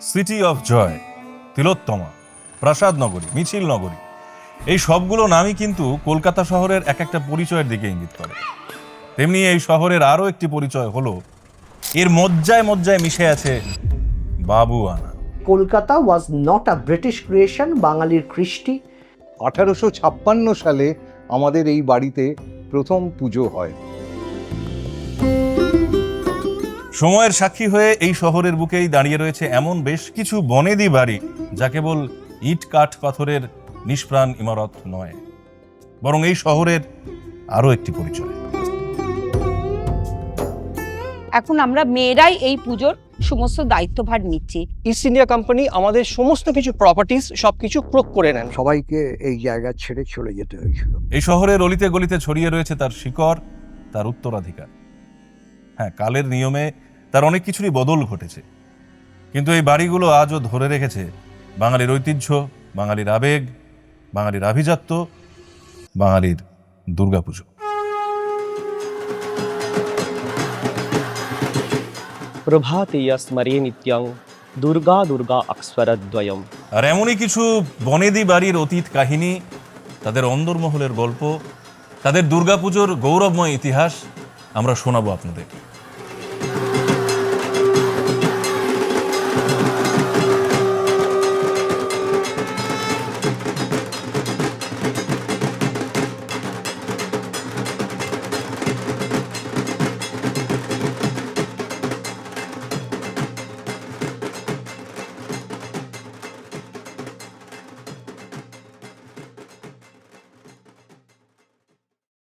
City of joy তিলোত্তমা প্রাসাদ নগরী মিছিল নগরী। এই সবগুলো নামই কিন্তু কলকাতা শহরের এক একটা পরিচয়ের দিকে ইঙ্গিত করে। তেমনি এই শহরের আরও একটি পরিচয় হলো এর মজ্জায় মজ্জায় মিশে আছে বাবু আনা। Kolkata was not a British creation বাঙালির কৃষ্টি। আঠারোশো ছাপ্পান্ন সালে আমাদের এই বাড়িতে প্রথম পুজো হয়। সময়ের সাক্ষী হয়ে এই শহরের বুকেই দাঁড়িয়ে রয়েছে এমন বেশ কিছু বনেদি বাড়ি যা কেবল ইট কাঠ পাথরের নিষ্প্রাণ ইমারত নয় বরং এই শহরের আরও একটি পরিচয়। এখন আমরা মেয়েরাই এই পুজোর সমস্ত দায়িত্বভার নিচ্ছি। ইস্ট ইন্ডিয়া কোম্পানি আমাদের সমস্ত কিছু প্রপার্টিস সবকিছু ক্রোক করে নেন। সবাইকে এই জায়গা ছেড়ে চলে যেতে হয়েছিল। এই শহরের অলিতে গলিতে ছড়িয়ে রয়েছে তার শিকড় তার উত্তরাধিকার। হ্যাঁ কালের নিয়মে তার অনেক কিছুরই বদল ঘটেছে। কিন্তু এই বাড়িগুলো আজও ধরে রেখেছে বাঙালির ঐতিহ্য বাঙালির আবেগ বাঙালির আভিজাত্য বাঙালির দুর্গাপুজো। প্রভাতে স্মরে নিত্যং দুর্গা দুর্গা অক্ষরদ্বয়ম। আর এমনই কিছু বনেদি বাড়ির অতীত কাহিনী তাদের অন্দরমহলের গল্প তাদের দুর্গাপুজোর গৌরবময় ইতিহাস আমরা শোনাবো আপনাদের